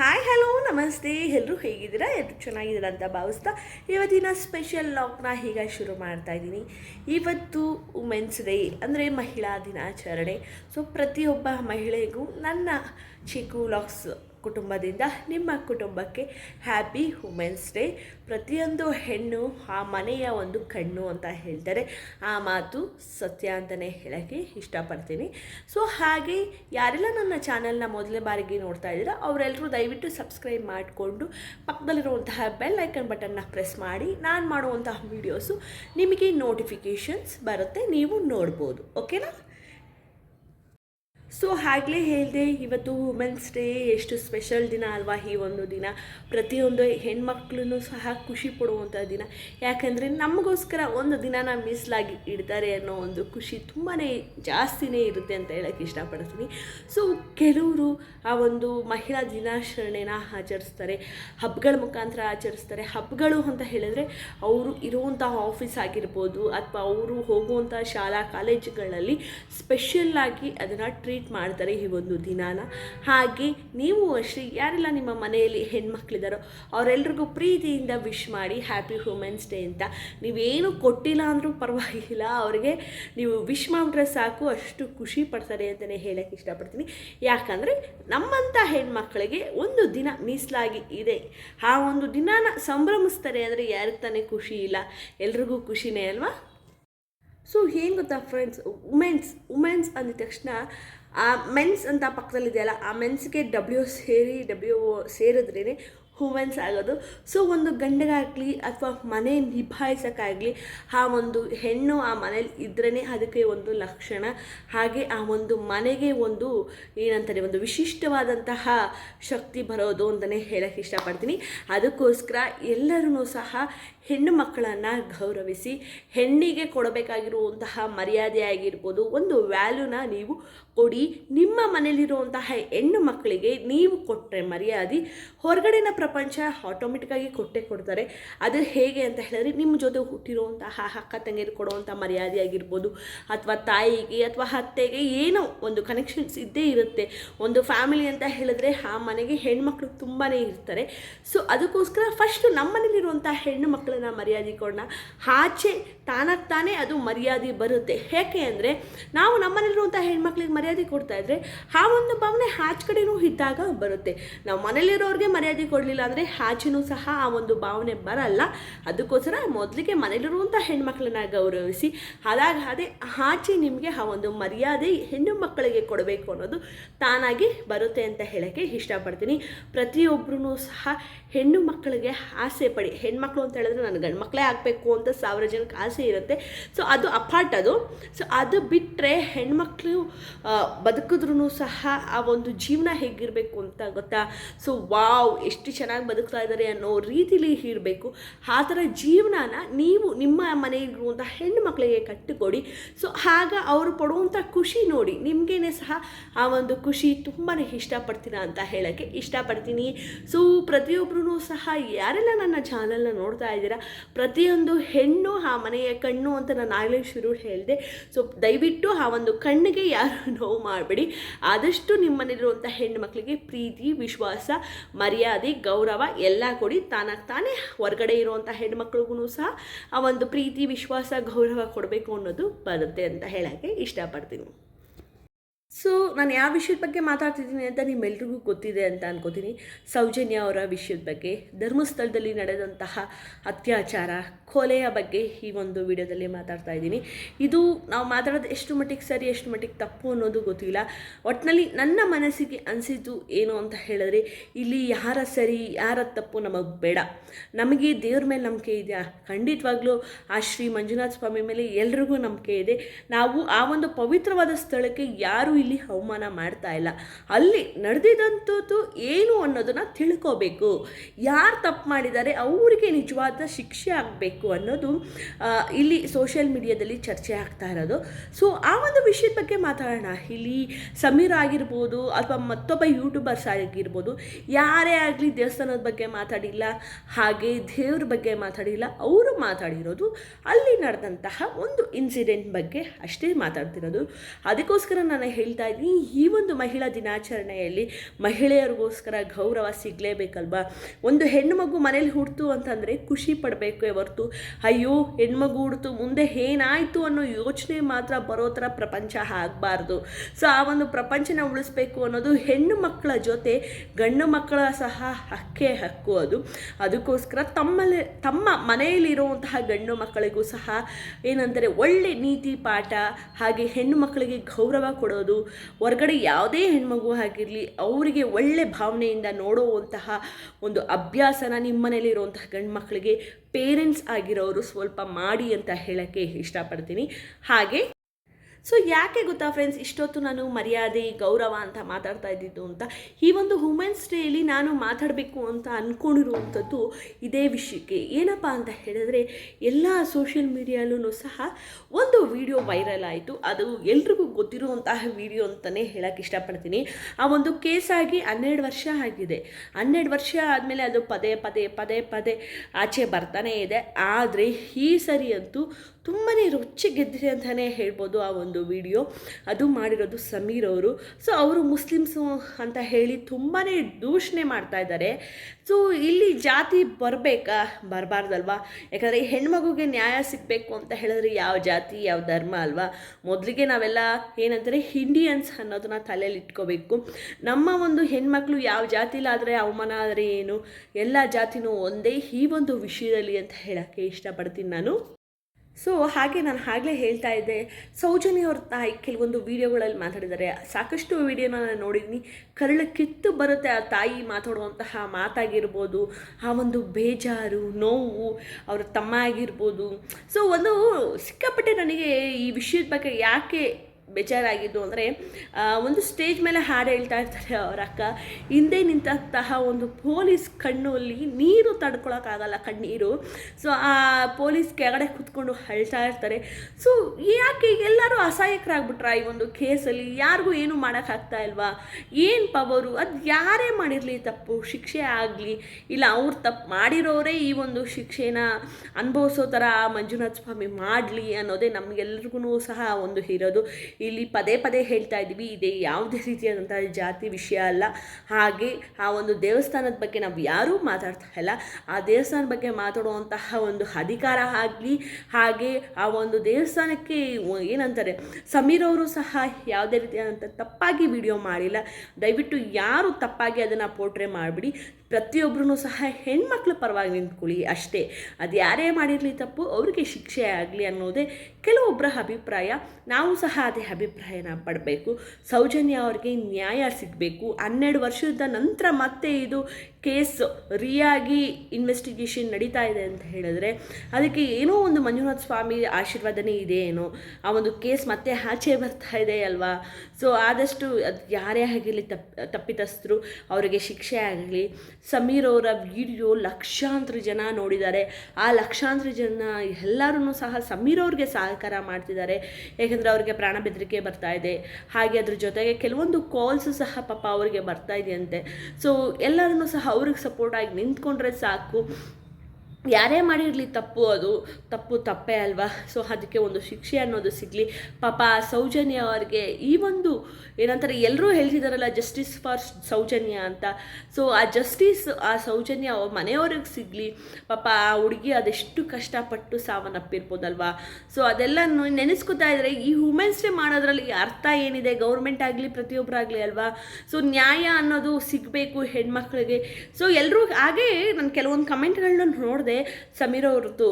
Hi hello ನಮಸ್ತೆ. ಎಲ್ಲರೂ ಹೇಗಿದ್ದೀರಾ? ಎಲ್ಲರೂ ಚೆನ್ನಾಗಿದ್ದೀರಾ ಅಂತ ಭಾವಿಸ್ತಾ ಇವತ್ತಿನ ಸ್ಪೆಷಲ್ ಲಾಕ್ನ ಈಗ ಶುರು ಮಾಡ್ತಾ ಇದ್ದೀನಿ. ಇವತ್ತು ವುಮೆನ್ಸ್ ಡೇ ಅಂದರೆ ಮಹಿಳಾ ದಿನಾಚರಣೆ. ಸೊ ಪ್ರತಿಯೊಬ್ಬ ಮಹಿಳೆಗೂ ನನ್ನ ಚಿಕ್ಕು ಲಾಗ್ಸ್ ಕುಟುಂಬದಿಂದ ನಿಮ್ಮ ಕುಟುಂಬಕ್ಕೆ ಹ್ಯಾಪಿ ವುಮೆನ್ಸ್ ಡೇ ಪ್ರತಿಯೊಂದು ಹೆಣ್ಣು, ಆ ಮನೆಯ ಒಂದು ಕಣ್ಣು ಅಂತ ಹೇಳ್ತಾರೆ. ಆ ಮಾತು ಸತ್ಯ ಅಂತಲೇ ಹೇಳೋಕ್ಕೆ ಇಷ್ಟಪಡ್ತೀನಿ. ಸೊ ಹಾಗೆ ಯಾರೆಲ್ಲ ನನ್ನ ಚಾನಲ್ನ ಮೊದಲನೇ ಬಾರಿಗೆ ನೋಡ್ತಾ ಇದ್ದೀರಾ, ಅವರೆಲ್ಲರೂ ದಯವಿಟ್ಟು ಸಬ್ಸ್ಕ್ರೈಬ್ ಮಾಡಿಕೊಂಡು ಪಕ್ಕದಲ್ಲಿರುವಂತಹ ಬೆಲ್ ಐಕನ್ ಬಟನ್ನ ಪ್ರೆಸ್ ಮಾಡಿ. ನಾನು ಮಾಡುವಂತಹ ವೀಡಿಯೋಸು ನಿಮಗೆ ನೋಟಿಫಿಕೇಷನ್ಸ್ ಬರುತ್ತೆ, ನೀವು ನೋಡ್ಬೋದು. ಓಕೆನಾ ಸೊ ಆಗಲೇ ಹೇಳಿದೆ, ಇವತ್ತು ವುಮೆನ್ಸ್ ಡೇ ಎಷ್ಟು ಸ್ಪೆಷಲ್ ದಿನ ಅಲ್ವಾ ಈ ಒಂದು ದಿನ? ಪ್ರತಿಯೊಂದು ಹೆಣ್ಮಕ್ಳು ಸಹ ಖುಷಿ ಪಡುವಂಥ ದಿನ. ಯಾಕಂದರೆ ನಮಗೋಸ್ಕರ ಒಂದು ದಿನನ ಮೀಸಲಾಗಿ ಇಡ್ತಾರೆ ಅನ್ನೋ ಒಂದು ಖುಷಿ ತುಂಬಾ ಜಾಸ್ತಿನೇ ಇರುತ್ತೆ ಅಂತ ಹೇಳೋಕ್ಕೆ ಇಷ್ಟಪಡ್ತೀನಿ. ಸೊ ಕೆಲವರು ಆ ಒಂದು ಮಹಿಳಾ ದಿನಾಚರಣೆನ ಆಚರಿಸ್ತಾರೆ, ಹಬ್ಬಗಳ ಮುಖಾಂತರ ಆಚರಿಸ್ತಾರೆ. ಹಬ್ಬಗಳು ಅಂತ ಹೇಳಿದ್ರೆ ಅವರು ಇರುವಂಥ ಆಫೀಸ್ ಆಗಿರ್ಬೋದು, ಅಥವಾ ಅವರು ಹೋಗುವಂಥ ಶಾಲಾ ಕಾಲೇಜುಗಳಲ್ಲಿ ಸ್ಪೆಷಲ್ಲಾಗಿ ಅದನ್ನು ಟ್ರೀಟ್ ಮಾಡ್ತಾರೆ ಈ ಒಂದು ದಿನಾನ. ಹಾಗೆ ನೀವು ಅಷ್ಟೇ ಯಾರೆಲ್ಲ ನಿಮ್ಮ ಮನೆಯಲ್ಲಿ ಹೆಣ್ಮಕ್ಳಿದಾರೋ ಅವರೆಲ್ರಿಗೂ ಪ್ರೀತಿಯಿಂದ ವಿಶ್ ಮಾಡಿ ಹ್ಯಾಪಿ ವುಮೆನ್ಸ್ ಡೇ ಅಂತ. ನೀವೇನು ಕೊಟ್ಟಿಲ್ಲ ಅಂದರೂ ಪರವಾಗಿಲ್ಲ, ಅವರಿಗೆ ನೀವು ವಿಶ್ ಮಾಡಿದ್ರೆ ಸಾಕು, ಅಷ್ಟು ಖುಷಿ ಪಡ್ತಾರೆ ಅಂತಲೇ ಹೇಳೋಕ್ಕೆ ಇಷ್ಟಪಡ್ತೀನಿ. ಯಾಕಂದರೆ ನಮ್ಮಂಥ ಹೆಣ್ಮಕ್ಳಿಗೆ ಒಂದು ದಿನ ಮೀಸಲಾಗಿ ಇದೆ. ಆ ಒಂದು ದಿನಾನ ಸಂಭ್ರಮಿಸ್ತಾರೆ ಅಂದರೆ ಯಾರಿಗೆ ತಾನೇ ಖುಷಿ ಇಲ್ಲ. ಎಲ್ರಿಗೂ ಖುಷಿನೇ ಅಲ್ವಾ? ಸೊ ಏನು ಗೊತ್ತಾ ಫ್ರೆಂಡ್ಸ್ ವುಮೆನ್ಸ್ ವುಮೆನ್ಸ್ ಅಂದಿದ ತಕ್ಷಣ, ಆ ಮೆನ್ಸ್ ಅಂತ ಪಕ್ಕದಲ್ಲಿದೆಯಲ್ಲ, ಆ ಮೆನ್ಸ್ಗೆ ಡಬ್ಲ್ಯೂ ಸೇರಿ ಡಬ್ಲ್ಯೂ ಸೇರಿದ್ರೇ ವುಮೆನ್ಸ್ ಆಗೋದು. ಸೊ ಒಂದು ಗಂಡಗಾಗಲಿ ಅಥವಾ ಮನೆ ನಿಭಾಯಿಸೋಕ್ಕಾಗಲಿ, ಆ ಒಂದು ಹೆಣ್ಣು ಆ ಮನೇಲಿ ಇದ್ರೇ ಅದಕ್ಕೆ ಒಂದು ಲಕ್ಷಣ. ಹಾಗೆ ಆ ಒಂದು ಮನೆಗೆ ಒಂದು ಏನಂತಾರೆ, ಒಂದು ವಿಶಿಷ್ಟವಾದಂತಹ ಶಕ್ತಿ ಬರೋದು ಅಂತಲೇ ಹೇಳೋಕ್ಕೆ ಇಷ್ಟಪಡ್ತೀನಿ. ಅದಕ್ಕೋಸ್ಕರ ಎಲ್ಲರೂ ಸಹ ಹೆಣ್ಣು ಮಕ್ಕಳನ್ನು ಗೌರವಿಸಿ, ಹೆಣ್ಣಿಗೆ ಕೊಡಬೇಕಾಗಿರುವಂತಹ ಮರ್ಯಾದೆ ಆಗಿರ್ಬೋದು, ಒಂದು ವ್ಯಾಲ್ಯೂನ ನೀವು ಕೊಡಿ. ನಿಮ್ಮ ಮನೇಲಿರುವಂತಹ ಹೆಣ್ಣು ಮಕ್ಕಳಿಗೆ ನೀವು ಕೊಟ್ಟರೆ ಮರ್ಯಾದೆ. ಹೊರಗಡೆನ ಪ್ರಪಂಚ ಆಟೋಮೆಟಿಕ್ಕಾಗಿ ಕೊಟ್ಟೆ ಕೊಡ್ತಾರೆ. ಅದು ಹೇಗೆ ಅಂತ ಹೇಳಿದ್ರೆ, ನಿಮ್ಮ ಜೊತೆ ಹುಟ್ಟಿರುವಂತಹ ಅಕ್ಕ ತಂಗಿರು ಕೊಡುವಂಥ ಮರ್ಯಾದೆ ಆಗಿರ್ಬೋದು ಅಥವಾ ತಾಯಿಗೆ, ಅಥವಾ ಅತ್ತೆಗೆ ಏನೋ ಒಂದು ಕನೆಕ್ಷನ್ಸ್ ಇದ್ದೇ ಇರುತ್ತೆ. ಒಂದು ಫ್ಯಾಮಿಲಿ ಅಂತ ಹೇಳಿದ್ರೆ, ಆ ಮನೆಗೆ ಹೆಣ್ಮಕ್ಳು ತುಂಬಾ ಇರ್ತಾರೆ. ಸೊ ಅದಕ್ಕೋಸ್ಕರ ಫಸ್ಟು ನಮ್ಮನೇಲಿರುವಂಥ ಹೆಣ್ಣು ಮಕ್ಕಳನ್ನ ಮರ್ಯಾದೆ ಕೊಡೋಣ. ಆಚೆ ತಾನಾಗಿ ತಾನೇ ಅದು ಮರ್ಯಾದೆ ಬರುತ್ತೆ. ಯಾಕೆ ಅಂದರೆ, ನಾವು ನಮ್ಮನೇಲಿರುವಂಥ ಹೆಣ್ಮಕ್ಳಿಗೆ ಮರ್ಯಾದೆ ಕೊಡ್ತಾ ಇದ್ರೆ, ಆ ಒಂದು ಭಾವನೆ ಆಚೆ ಕಡೆನೂ ಇದ್ದಾಗ ಬರುತ್ತೆ. ನಾವು ಮನೇಲಿರೋರಿಗೆ ಮರ್ಯಾದೆ ಕೊಡಲಿಲ್ಲ ಅಂದರೆ ಆಚೆನೂ ಸಹ ಆ ಒಂದು ಭಾವನೆ ಬರಲ್ಲ. ಅದಕ್ಕೋಸ್ಕರ ಮೊದಲಿಗೆ ಮನೇಲಿರುವಂಥ ಹೆಣ್ಮಕ್ಳನ್ನ ಗೌರವಿಸಿ ಅದಾಗ ಅದೇ ಆಚೆ ನಿಮಗೆ ಆ ಒಂದು ಮರ್ಯಾದೆ ಹೆಣ್ಣು ಮಕ್ಕಳಿಗೆ ಕೊಡಬೇಕು ಅನ್ನೋದು ತಾನಾಗಿ ಬರುತ್ತೆ ಅಂತ ಹೇಳೋಕ್ಕೆ ಇಷ್ಟಪಡ್ತೀನಿ. ಪ್ರತಿಯೊಬ್ಬರೂ ಸಹ ಹೆಣ್ಣು ಮಕ್ಕಳಿಗೆ ಆಸೆ ಪಡಿ, ಹೆಣ್ಮಕ್ಳು ಅಂತ ಹೇಳಿದ್ರೆ ನಾನು ಗಂಡು ಮಕ್ಕಳೇ ಆಗಬೇಕು ಅಂತ ಸಾವಿರ ಜನಕ್ಕೆ ಆಸೆ ಇರುತ್ತೆ. ಸೊ ಅದು ಅಪಾರ್ಟ್ ಅದು. ಸೊ ಅದು ಬಿಟ್ಟರೆ ಹೆಣ್ಮಕ್ಳು ಬದುಕಿದ್ರೂ ಸಹ ಆ ಒಂದು ಜೀವನ ಹೇಗಿರಬೇಕು ಅಂತ ಗೊತ್ತಾ? ಸೊ ವಾವ್, ಎಷ್ಟು ಚೆನ್ನಾಗಿ ಬದುಕ್ತಾ ಇದ್ದಾರೆ ಅನ್ನೋ ರೀತಿಲಿ ಇರಬೇಕು ಆ ಥರ ಜೀವನನ ನೀವು ನಿಮ್ಮ ಮನೆಯಲ್ಲಿರುವಂಥ ಹೆಣ್ಣು ಮಕ್ಕಳಿಗೆ ಕಟ್ಟಿಕೊಡಿ. ಸೊ, ಆಗ ಅವರು ಪಡುವಂಥ ಖುಷಿ ನೋಡಿ, ನಿಮಗೇನೆ ಸಹ ಆ ಒಂದು ಖುಷಿ ತುಂಬಾ ಇಷ್ಟಪಡ್ತೀರಾ ಅಂತ ಹೇಳೋಕ್ಕೆ ಇಷ್ಟಪಡ್ತೀನಿ. ಸೊ ಪ್ರತಿಯೊಬ್ಬರೂ ಸಹ ಯಾರೆಲ್ಲ ನನ್ನ ಚಾನಲ್ನ ನೋಡ್ತಾ ಇದ್ದೀರಾ, ಪ್ರತಿಯೊಂದು ಹೆಣ್ಣು ಆ ಮನೆಯ ಕಣ್ಣು ಅಂತ ನಾನು ಆಗಲೇ ಶುರು ಹೇಳಿದೆ. ಸೊ, ದಯವಿಟ್ಟು ಆ ಒಂದು ಕಣ್ಣಿಗೆ ಯಾರು ನೋವು ಮಾಡಬೇಡಿ. ಆದಷ್ಟು ನಿಮ್ಮನೆಯಲ್ಲಿರುವಂಥ ಹೆಣ್ಣು ಮಕ್ಕಳಿಗೆ ಪ್ರೀತಿ, ವಿಶ್ವಾಸ, ಮರ್ಯಾದೆ ಗೌರವ ಎಲ್ಲ ಕೊಡಿ, ತಾನಾಗಿ ತಾನೇ ಹೊರಗಡೆ ಇರುವಂಥ ಹೆಣ್ಮಕ್ಳಿಗೂ ಸಹ ಆ ಒಂದು ಪ್ರೀತಿ, ವಿಶ್ವಾಸ, ಗೌರವ ಕೊಡಬೇಕು ಅನ್ನೋದು ಬರುತ್ತೆ ಅಂತ ಹೇಳೋಕ್ಕೆ ಇಷ್ಟಪಡ್ತೀನಿ. ಸೊ ನಾನು ಯಾವ ವಿಷಯದ ಬಗ್ಗೆ ಮಾತಾಡ್ತಿದ್ದೀನಿ ಅಂತ ನಿಮ್ಮೆಲ್ರಿಗೂ ಗೊತ್ತಿದೆ ಅಂತ ಅನ್ಕೋತೀನಿ. ಸೌಜನ್ಯ ಅವರ ವಿಷಯದ ಬಗ್ಗೆ, ಧರ್ಮಸ್ಥಳದಲ್ಲಿ ನಡೆದಂತಹ ಅತ್ಯಾಚಾರ, ಕೊಲೆಯ ಬಗ್ಗೆ ಈ ಒಂದು ವಿಡಿಯೋದಲ್ಲಿ ಮಾತಾಡ್ತಾ ಇದ್ದೀನಿ. ಇದು ನಾವು ಮಾತಾಡೋದು ಎಷ್ಟು ಮಟ್ಟಿಗೆ ಸರಿ, ಎಷ್ಟು ಮಟ್ಟಿಗೆ ತಪ್ಪು ಅನ್ನೋದು ಗೊತ್ತಿಲ್ಲ. ಒಟ್ಟಿನಲ್ಲಿ ನನ್ನ ಮನಸ್ಸಿಗೆ ಅನಿಸಿದ್ದು ಏನು ಅಂತ ಹೇಳಿದ್ರೆ, ಇಲ್ಲಿ ಯಾರ ಸರಿ, ಯಾರ ತಪ್ಪು ನಮಗೆ ಬೇಡ. ನಮಗೆ ದೇವ್ರ ಮೇಲೆ ನಂಬಿಕೆ ಇದೆಯಾ? ಖಂಡಿತವಾಗ್ಲೂ ಆ ಶ್ರೀ ಮಂಜುನಾಥ ಸ್ವಾಮಿ ಮೇಲೆ ಎಲ್ರಿಗೂ ನಂಬಿಕೆ ಇದೆ. ನಾವು ಆ ಒಂದು ಪವಿತ್ರವಾದ ಸ್ಥಳಕ್ಕೆ ಯಾರು ಇಲ್ಲಿ ಅವಮಾನ ಮಾಡ್ತಾ ಇಲ್ಲ. ಅಲ್ಲಿ ನಡೆದಿದಂಥದ್ದು ಏನು ಅನ್ನೋದನ್ನು ತಿಳ್ಕೋಬೇಕು. ಯಾರು ತಪ್ಪು ಮಾಡಿದ್ದಾರೆ, ಅವರಿಗೆ ನಿಜವಾದ ಶಿಕ್ಷೆ ಆಗಬೇಕು ಅನ್ನೋದು ಇಲ್ಲಿ ಸೋಷಿಯಲ್ ಮೀಡಿಯಾದಲ್ಲಿ ಚರ್ಚೆ ಆಗ್ತಾ ಇರೋದು. ಸೊ ಆ ಒಂದು ವಿಷಯದ ಬಗ್ಗೆ ಮಾತಾಡೋಣ. ಇಲ್ಲಿ ಸಮೀರ್ ಆಗಿರ್ಬೋದು ಅಥವಾ ಮತ್ತೊಬ್ಬ ಯೂಟ್ಯೂಬರ್ಸ್ ಆಗಿರ್ಬೋದು, ಯಾರೇ ಆಗಲಿ ದೇವಸ್ಥಾನದ ಬಗ್ಗೆ ಮಾತಾಡಿಲ್ಲ, ಹಾಗೆ ದೇವ್ರ ಬಗ್ಗೆ ಮಾತಾಡಿಲ್ಲ, ಅವರು ಮಾತಾಡಿರೋದು, ಅಲ್ಲಿ ನಡೆದಂತಹ ಒಂದು ಇನ್ಸಿಡೆಂಟ್ ಬಗ್ಗೆ ಅಷ್ಟೇ ಮಾತಾಡ್ತಿರೋದು. ಅದಕ್ಕೋಸ್ಕರ ನಾನು ಹೇಳಿ ಹೇಳ್ತಾ ಇದ್ದೀನಿ ಈ ಒಂದು ಮಹಿಳಾ ದಿನಾಚರಣೆಯಲ್ಲಿ ಮಹಿಳೆಯರಿಗೋಸ್ಕರ ಗೌರವ ಸಿಗಲೇಬೇಕಲ್ವಾ? ಒಂದು ಹೆಣ್ಣು ಮಗು ಮನೇಲಿ ಹುಡ್ತು ಅಂತಂದರೆ ಖುಷಿ ಪಡಬೇಕು ಹೊರತು ಅಯ್ಯೋ ಹೆಣ್ಮಗು ಹುಡ್ತು ಮುಂದೆ ಏನಾಯಿತು ಅನ್ನೋ ಯೋಚನೆ ಮಾತ್ರ ಬರೋ ಥರ ಪ್ರಪಂಚ ಆಗಬಾರ್ದು. ಸೊ, ಆ ಒಂದು ಪ್ರಪಂಚನ ಉಳಿಸ್ಬೇಕು ಅನ್ನೋದು ಹೆಣ್ಣು ಮಕ್ಕಳ ಜೊತೆ ಗಂಡು ಮಕ್ಕಳ ಸಹ ಹಕ್ಕೆ ಹಕ್ಕು ಅದು. ಅದಕ್ಕೋಸ್ಕರ ತಮ್ಮಲ್ಲಿ ತಮ್ಮ ಮನೆಯಲ್ಲಿರುವಂತಹ ಗಂಡು ಮಕ್ಕಳಿಗೂ ಸಹ ಏನಂದರೆ ಒಳ್ಳೆ ನೀತಿ ಪಾಠ, ಹಾಗೆ ಹೆಣ್ಣು ಮಕ್ಕಳಿಗೆ ಗೌರವ ಕೊಡೋದು ಹೊರಗಡೆ ಯಾವುದೇ ಹೆಣ್ಮಗು ಆಗಿರಲಿ, ಅವರಿಗೆ ಒಳ್ಳೆ ಭಾವನೆಯಿಂದ ನೋಡುವಂತಹ ಒಂದು ಅಭ್ಯಾಸನ ನಿಮ್ಮನೇಲಿರುವಂತಹ ಗಂಡು ಮಕ್ಕಳಿಗೆ ಪೇರೆಂಟ್ಸ್ ಆಗಿರೋರು ಸ್ವಲ್ಪ ಮಾಡಿ ಅಂತ ಹೇಳೋಕ್ಕೆ ಇಷ್ಟಪಡ್ತೀನಿ. ಹಾಗೆ ಸೊ ಯಾಕೆ ಗೊತ್ತಾ ಫ್ರೆಂಡ್ಸ್ ಇಷ್ಟೊತ್ತು ನಾನು ಮರ್ಯಾದೆ, ಗೌರವ ಅಂತ ಮಾತಾಡ್ತಾ ಇದ್ದಿದ್ದು ಅಂತ. ಈ ಒಂದು ವುಮೆನ್ಸ್ ಡೇಲಿ ನಾನು ಮಾತಾಡಬೇಕು ಅಂತ ಅಂದ್ಕೊಂಡಿರುವಂಥದ್ದು ಇದೇ ವಿಷಯಕ್ಕೆ. ಏನಪ್ಪ ಅಂತ ಹೇಳಿದ್ರೆ, ಎಲ್ಲ ಸೋಷಿಯಲ್ ಮೀಡಿಯಾಲೂ ಸಹ ಒಂದು ವಿಡಿಯೋ ವೈರಲ್ ಆಯಿತು. ಅದು ಎಲ್ರಿಗೂ ಗೊತ್ತಿರುವಂತಹ ವಿಡಿಯೋ ಅಂತಲೇ ಹೇಳೋಕ್ಕೆ ಇಷ್ಟಪಡ್ತೀನಿ. ಆ ಒಂದು ಕೇಸಾಗಿ ಹನ್ನೆರಡು ವರ್ಷ ಆಗಿದೆ. ಹನ್ನೆರಡು ವರ್ಷ ಆದಮೇಲೆ ಅದು ಪದೇ ಪದೇ ಪದೇ ಪದೇ ಆಚೆ ಬರ್ತಾನೇ ಇದೆ. ಆದರೆ ಈ ಸರಿ ಅಂತೂ ತುಂಬಾ ಗೆದ್ದಿದೆ ಅಂತಲೇ ಹೇಳ್ಬೋದು ಆ ಒಂದು ವಿಡಿಯೋ. ಅದು ಮಾಡಿರೋದು ಸಮೀರ್ ಅವರು. ಸೊ ಅವರು ಮುಸ್ಲಿಮ್ಸು ಅಂತ ಹೇಳಿ ತುಂಬಾ ದೂಷಣೆ ಮಾಡ್ತಾ ಇದ್ದಾರೆ. ಸೊ ಇಲ್ಲಿ ಜಾತಿ ಬರಬೇಕಾ? ಬರಬಾರ್ದಲ್ವಾ? ಯಾಕಂದರೆ ಹೆಣ್ಮಗುಗೆ ನ್ಯಾಯ ಸಿಗಬೇಕು ಅಂತ ಹೇಳಿದ್ರೆ ಯಾವ ಜಾತಿ, ಯಾವ ಧರ್ಮ ಅಲ್ವಾ? ಮೊದಲಿಗೆ ನಾವೆಲ್ಲ ಏನಂತಾರೆ ಇಂಡಿಯನ್ಸ್ ಅನ್ನೋದನ್ನ ತಲೆಯಲ್ಲಿ ಇಟ್ಕೋಬೇಕು. ನಮ್ಮ ಒಂದು ಹೆಣ್ಮಕ್ಳು ಯಾವ ಜಾತಿಲಾದರೆ ಅವಮಾನ ಆದರೆ ಏನು? ಎಲ್ಲ ಜಾತಿನೂ ಒಂದೇ ಈ ಒಂದು ವಿಷಯದಲ್ಲಿ ಅಂತ ಹೇಳೋಕ್ಕೆ ಇಷ್ಟಪಡ್ತೀನಿ ನಾನು. ಸೊ ಹಾಗೆ ನಾನು ಆಗಲೇ ಹೇಳ್ತಾ ಇದ್ದೆ. ಸೌಜನ್ಯ ಅವ್ರ ತಾಯಿ ಕೆಲವೊಂದು ವೀಡಿಯೋಗಳಲ್ಲಿ ಮಾತಾಡಿದ್ದಾರೆ. ಸಾಕಷ್ಟು ವೀಡಿಯೋನ ನಾನು ನೋಡಿದ್ದೀನಿ ಕರಳು ಕಿತ್ತು ಬರುತ್ತೆ ಆ ತಾಯಿ ಮಾತಾಡುವಂತಹ ಮಾತಾಗಿರ್ಬೋದು. ಆ ಒಂದು ಬೇಜಾರು, ನೋವು, ಅವರ ತಮ್ಮ ಆಗಿರ್ಬೋದು. ಸೊ ಒಂದು ಸಿಕ್ಕಾಪಟ್ಟೆ ನನಗೆ ಈ ವಿಷಯದ ಬಗ್ಗೆ ಯಾಕೆ ಬೇಜಾರಾಗಿದ್ದು ಅಂದರೆ ಒಂದು ಸ್ಟೇಜ್ ಮೇಲೆ ಹಾಡು ಹೇಳ್ತಾ ಇರ್ತಾರೆ ಅವರ ಅಕ್ಕ. ಹಿಂದೆ ನಿಂತಹ ಒಂದು ಪೊಲೀಸ್ ಕಣ್ಣಲ್ಲಿ ನೀರು ತಡ್ಕೊಳಕ್ಕಾಗಲ್ಲ ಕಣ್ಣೀರು. ಸೊ ಆ ಪೊಲೀಸ್ ಕೆಳಗಡೆ ಕುತ್ಕೊಂಡು ಅಳ್ತಾ ಇರ್ತಾರೆ. ಸೊ ಯಾಕೆ ಎಲ್ಲರೂ ಅಸಹಾಯಕರಾಗ್ಬಿಟ್ರ ಈ ಒಂದು ಕೇಸಲ್ಲಿ? ಯಾರಿಗೂ ಏನು ಮಾಡೋಕ್ಕಾಗ್ತಾ ಇಲ್ವಾ? ಏನು ಪವರು ಅದು ಯಾರೇ ಮಾಡಿರಲಿ ತಪ್ಪು, ಶಿಕ್ಷೆ ಆಗಲಿ. ಇಲ್ಲ, ಅವ್ರು ತಪ್ಪು ಮಾಡಿರೋರೇ ಈ ಒಂದು ಶಿಕ್ಷೆನ ಅನುಭವಿಸೋ ಥರ ಮಂಜುನಾಥ ಸ್ವಾಮಿ ಮಾಡಲಿ ಅನ್ನೋದೇ ನಮಗೆಲ್ರಿಗೂ ಸಹ ಒಂದು ಇರೋದು. ಇಲ್ಲಿ ಪದೇ ಪದೇ ಹೇಳ್ತಾ ಇದ್ದೀವಿ, ಇದೇ ಯಾವುದೇ ರೀತಿಯಾದಂಥ ಜಾತಿ ವಿಷಯ ಅಲ್ಲ. ಹಾಗೆ ಆ ಒಂದು ದೇವಸ್ಥಾನದ ಬಗ್ಗೆ ನಾವು ಯಾರೂ ಮಾತಾಡ್ತಾ ಇಲ್ಲ. ಆ ದೇವಸ್ಥಾನದ ಬಗ್ಗೆ ಮಾತಾಡುವಂತಹ ಒಂದು ಅಧಿಕಾರ ಆಗಲಿ, ಹಾಗೆ ಆ ಒಂದು ದೇವಸ್ಥಾನಕ್ಕೆ ಏನಂತಾರೆ, ಸಮೀರ್ ಅವರು ಸಹ ಯಾವುದೇ ರೀತಿಯಾದಂಥ ತಪ್ಪಾಗಿ ವಿಡಿಯೋ ಮಾಡಿಲ್ಲ. ದಯವಿಟ್ಟು ಯಾರು ತಪ್ಪಾಗಿ ಅದನ್ನು ಪೋಟ್ರೆ ಮಾಡಿಬಿಡಿ. ಪ್ರತಿಯೊಬ್ಬರೂ ಸಹ ಹೆಣ್ಮಕ್ಳ ಪರವಾಗಿ ನಿಂತ್ಕೊಳ್ಳಿ ಅಷ್ಟೇ. ಅದು ಯಾರೇ ಮಾಡಿರಲಿ ತಪ್ಪು, ಅವ್ರಿಗೆ ಶಿಕ್ಷೆ ಆಗಲಿ ಅನ್ನೋದೇ ಕೆಲವೊಬ್ಬರ ಅಭಿಪ್ರಾಯ. ನಾವು ಸಹ ಅದೇ ಅಭಿಪ್ರಾಯನ ಪಡಬೇಕು. ಸೌಜನ್ಯ ಅವ್ರಿಗೆ ನ್ಯಾಯ ಸಿಗಬೇಕು. ಹನ್ನೆರಡು ವರ್ಷದ ನಂತರ ಮತ್ತೆ ಇದು ಕೇಸ್ ರಿಯಾಗಿ ಇನ್ವೆಸ್ಟಿಗೇಷನ್ ನಡೀತಾ ಇದೆ ಅಂತ ಹೇಳಿದ್ರೆ ಅದಕ್ಕೆ ಏನೋ ಒಂದು ಮಂಜುನಾಥ ಸ್ವಾಮಿ ಆಶೀರ್ವಾದನೇ ಇದೆ ಏನೋ ಆ ಒಂದು ಕೇಸ್ ಮತ್ತೆ ಆಚೆ ಬರ್ತಾ ಇದೆ ಅಲ್ವಾ? ಸೊ ಆದಷ್ಟು ಅದು ಯಾರೇ ಆಗಿರಲಿ ತಪ್, ತಪ್ಪಿತಸ್ಥರು ಅವರಿಗೆ ಶಿಕ್ಷೆ ಆಗಲಿ. ಸಮೀರ್ ಅವರ ವಿಡಿಯೋ ಲಕ್ಷಾಂತರ ಜನ ನೋಡಿದ್ದಾರೆ. ಆ ಲಕ್ಷಾಂತರ ಜನ ಎಲ್ಲರೂ ಸಹ ಸಮೀರ್ ಅವ್ರಿಗೆ ಸಹಕಾರ ಮಾಡ್ತಿದ್ದಾರೆ. ಏಕೆಂದರೆ ಅವ್ರಿಗೆ ಪ್ರಾಣ ಬೆದರಿಕೆ ಬರ್ತಾ ಇದೆ. ಹಾಗೆ ಅದ್ರ ಜೊತೆಗೆ ಕೆಲವೊಂದು ಕಾಲ್ಸು ಸಹ ಪಾಪ ಅವರಿಗೆ ಬರ್ತಾ ಇದೆಯಂತೆ. ಸೊ ಎಲ್ಲರೂ ಸಹ ಅವ್ರಿಗೆ ಸಪೋರ್ಟಾಗಿ ನಿಂತ್ಕೊಂಡ್ರೆ ಸಾಕು. ಯಾರೇ ಮಾಡಿರಲಿ ತಪ್ಪು ಅದು, ತಪ್ಪು ತಪ್ಪೇ ಅಲ್ವಾ? ಸೊ ಅದಕ್ಕೆ ಒಂದು ಶಿಕ್ಷೆ ಅನ್ನೋದು ಸಿಗಲಿ. ಪಾಪ ಸೌಜನ್ಯ ಅವ್ರಿಗೆ ಈ ಒಂದು ಏನಂತಾರೆ ಎಲ್ಲರೂ ಹೇಳ್ತಿದ್ದಾರಲ್ಲ ಜಸ್ಟಿಸ್ ಫಾರ್ ಸೌಜನ್ಯ ಅಂತ. ಸೊ ಆ ಜಸ್ಟಿಸ್ ಆ ಸೌಜನ್ಯ ಮನೆಯವ್ರಿಗೆ ಸಿಗಲಿ. ಪಾಪ ಆ ಹುಡುಗಿ ಅದೆಷ್ಟು ಕಷ್ಟಪಟ್ಟು ಸಾವನ್ನಪ್ಪಿರ್ಬೋದಲ್ವಾ? ಸೊ ಅದೆಲ್ಲ ನೆನೆಸ್ಕೊತಾ ಇದ್ದರೆ ಈ ವುಮೆನ್ಸ್ ಡೇ ಮಾಡೋದ್ರಲ್ಲಿ ಅರ್ಥ ಏನಿದೆ? ಗೌರ್ಮೆಂಟ್ ಆಗಲಿ ಪ್ರತಿಯೊಬ್ಬರಾಗಲಿ ಅಲ್ವಾ? ಸೊ ನ್ಯಾಯ ಅನ್ನೋದು ಸಿಗಬೇಕು ಹೆಣ್ಮಕ್ಳಿಗೆ. ಸೊ ಎಲ್ಲರೂ ಹಾಗೇ ನಾನು ಕೆಲವೊಂದು ಕಮೆಂಟ್ಗಳನ್ನ ನೋಡಿದೆ. ಸಮೀರ್ ಅವ್ರದ್ದು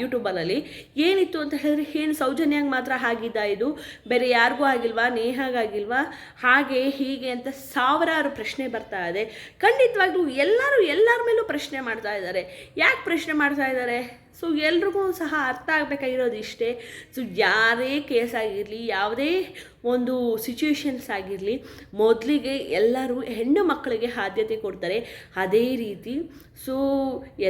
ಯೂಟ್ಯೂಬಲ್ಲಿ ಏನಿತ್ತು ಅಂತ ಹೇಳಿದ್ರೆ ಏನು ಸೌಜನ್ಯಂಗೆ ಮಾತ್ರ ಆಗಿದ್ದ ಇದು. ಬೇರೆ ಯಾರಿಗೂ ಆಗಿಲ್ವಾ ನೇಹಾಗಾಗಿಲ್ವಾ ಹಾಗೆ ಹೀಗೆ ಅಂತ ಸಾವಿರಾರು ಪ್ರಶ್ನೆ ಬರ್ತಾ ಇದೆ. ಖಂಡಿತವಾಗ್ಲೂ ಎಲ್ಲರೂ ಎಲ್ಲರ ಮೇಲೂ ಪ್ರಶ್ನೆ ಮಾಡ್ತಾ ಇದ್ದಾರೆ. ಯಾಕೆ ಪ್ರಶ್ನೆ ಮಾಡ್ತಾ ಇದ್ದಾರೆ? ಸೊ ಎಲ್ರಿಗೂ ಸಹ ಅರ್ಥ ಆಗಬೇಕಾಗಿರೋದು ಇಷ್ಟೇ. ಸೊ ಯಾರೇ ಕೇಸ್ ಆಗಿರಲಿ, ಯಾವುದೇ ಒಂದು ಸಿಚುವೇಶನ್ಸ್ ಆಗಿರಲಿ, ಮೊದಲಿಗೆ ಎಲ್ಲರೂ ಹೆಣ್ಣು ಮಕ್ಕಳಿಗೆ ಆದ್ಯತೆ ಕೊಡ್ತಾರೆ. ಅದೇ ರೀತಿ ಸೊ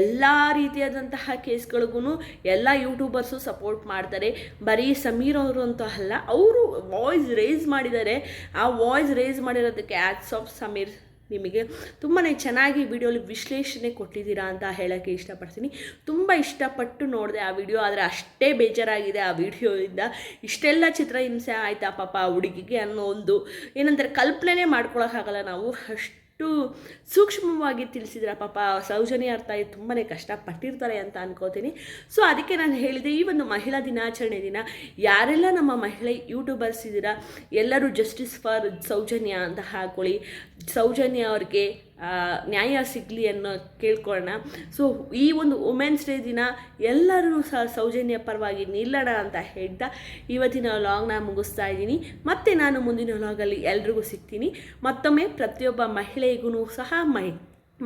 ಎಲ್ಲ ರೀತಿಯಾದಂತಹ ಕೇಸ್ಗಳಿಗೂ ಎಲ್ಲ ಯೂಟ್ಯೂಬರ್ಸು ಸಪೋರ್ಟ್ ಮಾಡ್ತಾರೆ. ಬರೀ ಸಮೀರ್ ಅವರು ಅಂತ ಅಲ್ಲ, ಅವರು ವಾಯ್ಸ್ ರೇಸ್ ಮಾಡಿದ್ದಾರೆ. ಆ ವಾಯ್ಸ್ ರೇಸ್ ಮಾಡಿರೋದಕ್ಕೆ ಆ್ಯಡ್ಸ್ ಆಫ್ ಸಮೀರ್ ನಿಮಗೆ ತುಂಬಾ ಚೆನ್ನಾಗಿ ವಿಡಿಯೋಲಿ ವಿಶ್ಲೇಷಣೆ ಕೊಟ್ಟಿದ್ದೀರಾ ಅಂತ ಹೇಳೋಕ್ಕೆ ಇಷ್ಟಪಡ್ತೀನಿ. ತುಂಬ ಇಷ್ಟಪಟ್ಟು ನೋಡಿದೆ ಆ ವಿಡಿಯೋ, ಆದರೆ ಅಷ್ಟೇ ಬೇಜಾರಾಗಿದೆ ಆ ವಿಡಿಯೋದಿಂದ ಇಷ್ಟೆಲ್ಲ ಚಿತ್ರಹಿಂಸೆ ಆಯಿತಾ ಪಾಪ ಹುಡುಗಿಗೆ ಅನ್ನೋ ಒಂದು ಏನಂದರೆ ಕಲ್ಪನೆ ಮಾಡ್ಕೊಳ್ಳೋಕ್ಕಾಗಲ್ಲ ನಾವು. ಅಷ್ಟು ಸೂಕ್ಷ್ಮವಾಗಿ ತಿಳಿಸಿದ್ರ ಪಾಪ ಸೌಜನ್ಯ ಅರ್ಥ ತುಂಬಾ ಕಷ್ಟಪಟ್ಟಿರ್ತಾರೆ ಅಂತ ಅನ್ಕೋತೀನಿ. ಸೊ ಅದಕ್ಕೆ ನಾನು ಹೇಳಿದೆ, ಈ ಒಂದು ಮಹಿಳಾ ದಿನಾಚರಣೆ ದಿನ ಯಾರೆಲ್ಲ ನಮ್ಮ ಮಹಿಳೆ ಯೂಟ್ಯೂಬರ್ಸ್ ಇದ್ದೀರಾ, ಎಲ್ಲರೂ ಜಸ್ಟಿಸ್ ಫಾರ್ ಸೌಜನ್ಯ ಅಂತ ಹಾಕೊಳ್ಳಿ. ಸೌಜನ್ಯ ಅವ್ರಿಗೆ ನ್ಯಾಯ ಸಿಗಲಿ ಅನ್ನೋ ಕೇಳ್ಕೊಳ್ಳೋಣ. ಸೊ ಈ ಒಂದು ವುಮೆನ್ಸ್ ಡೇ ದಿನ ಎಲ್ಲರೂ ಸಹ ಸೌಜನ್ಯ ಪರವಾಗಿ ನಿಲ್ಲೋಣ ಅಂತ ಹೇಳ್ತಾ ಇವತ್ತಿನ ಲಾಗ್ನ ಮುಗಿಸ್ತಾ ಇದ್ದೀನಿ. ಮತ್ತೆ ನಾನು ಮುಂದಿನ ಲಾಗಲ್ಲಿ ಎಲ್ರಿಗೂ ಸಿಗ್ತೀನಿ. ಮತ್ತೊಮ್ಮೆ ಪ್ರತಿಯೊಬ್ಬ ಮಹಿಳೆಗೂ ಸಹ ಮಹಿ,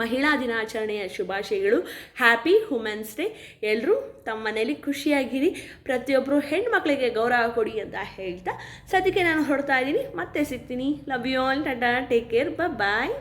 ಮಹಿಳಾ ದಿನಾಚರಣೆಯ ಶುಭಾಶಯಗಳು. ಹ್ಯಾಪಿ ವುಮೆನ್ಸ್ ಡೇ ಎಲ್ಲರೂ ತಮ್ಮ ಮನೇಲಿ ಖುಷಿಯಾಗಿರಿ. ಪ್ರತಿಯೊಬ್ಬರು ಹೆಣ್ಮಕ್ಳಿಗೆ ಗೌರವ ಕೊಡಿ ಅಂತ ಹೇಳ್ತಾ ಸದ್ಯಕ್ಕೆ ನಾನು ಹೊರಡ್ತಾ ಇದ್ದೀನಿ. ಮತ್ತೆ ಸಿಗ್ತೀನಿ. Love you all tata take care bye